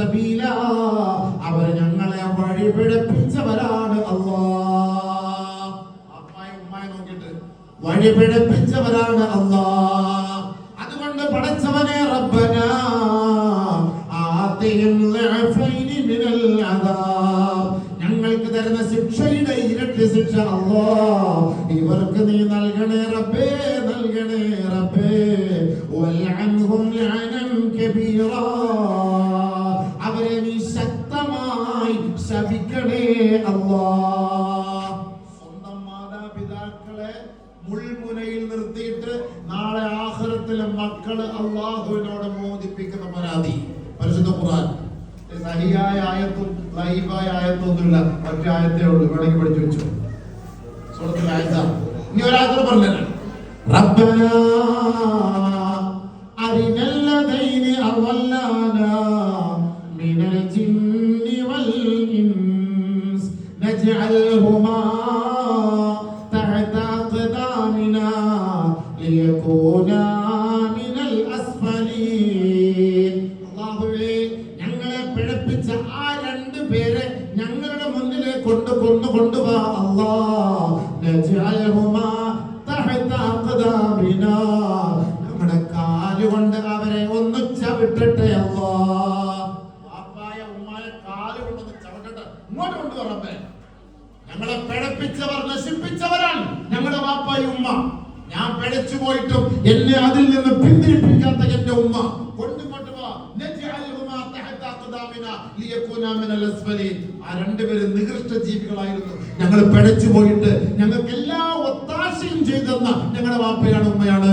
സബീല. അവർ ഞങ്ങളെ വഴിപിഴപ്പിച്ചവരാണ് അള്ളാ. അമ്മായി ഉമ്മായി നോക്കിയിട്ട്. വഴിപിഴപ്പിച്ചവരാണ് അള്ളാ. അതുകൊണ്ട് പടച്ചവനെ റബ്ബന. ആദ്യം ഞങ്ങൾക്ക് തരുന്ന ശിക്ഷയുടെ ഇരട്ടി ശിക്ഷ അല്ലോ ഇവർക്ക് നീ നൽകണേ റബ്ബേ നൽകണേ റബ്ബേ. والعنهم لعنا كبيرا ശപിക്കണേ അല്ലാ സ്വന്തം മാതാപിതാക്കളെ മുൾമുനയിൽ നിർത്തിയിട്ട് നാളെ ആഖിറത്തിലെ മക്കള് അള്ളാഹുവിനോട് മോദിപ്പിക്കുന്ന പരാതി പരിശുദ്ധ ഖുർആൻ ഇത് സഹിയായ ആയത്തും ലൈവായ ആയത്തും ഒന്നുമില്ല ഒറ്റ ആയത്തേ ഉള്ളൂ വേണമെങ്കിൽ പഠിച്ചു വെച്ചു സൂറത്തിൽ ആയത്ത ഇനി ഒരായത്തോട് പറഞ്ഞു ربنا أرنا الذين أضلانا نجعلهما تحت أقدامنا ليكونا من الأسفلين അള്ളാഹുവേ ഞങ്ങളെ പിഴപ്പിച്ച ആ രണ്ട് പേരെ ഞങ്ങളുടെ മുന്നിലേക്ക് കൊണ്ട് കൊണ്ടു കൊണ്ടുവാ അല്ലാ നജഅൽഹുമാ തഹത അഖദാമിനാ നമ്മുടെ കാലുകൊണ്ട് അവരെ ഒന്ന് ചവിട്ടട്ടെ അല്ലാ വാപ്പായ ഉമ്മായ കാലുകൊണ്ടൊന്ന് ചവിട്ടട്ടെ ഇങ്ങോട്ട് കൊണ്ടുവരപ്പേ ഞങ്ങളെ പിഴപ്പിച്ചവർ നശിപ്പിച്ചവരാണ്. ഞങ്ങളുടെ വാപ്പായി ഉമ്മ. ഞാൻ പിഴച്ചു പോയിട്ടും എന്നെ അതിൽ നിന്ന് പിന്തിരിപ്പിക്കാത്ത എന്റെ ഉമ്മ. ജീവികളായിരുന്നു. ഞങ്ങൾ പിഴച്ചു പോയിട്ട് ഞങ്ങൾക്ക് എല്ലാ ഒത്താശയും ചെയ്തെന്ന ഞങ്ങളുടെ വാപ്പയാണ് ഉമ്മയാണ്.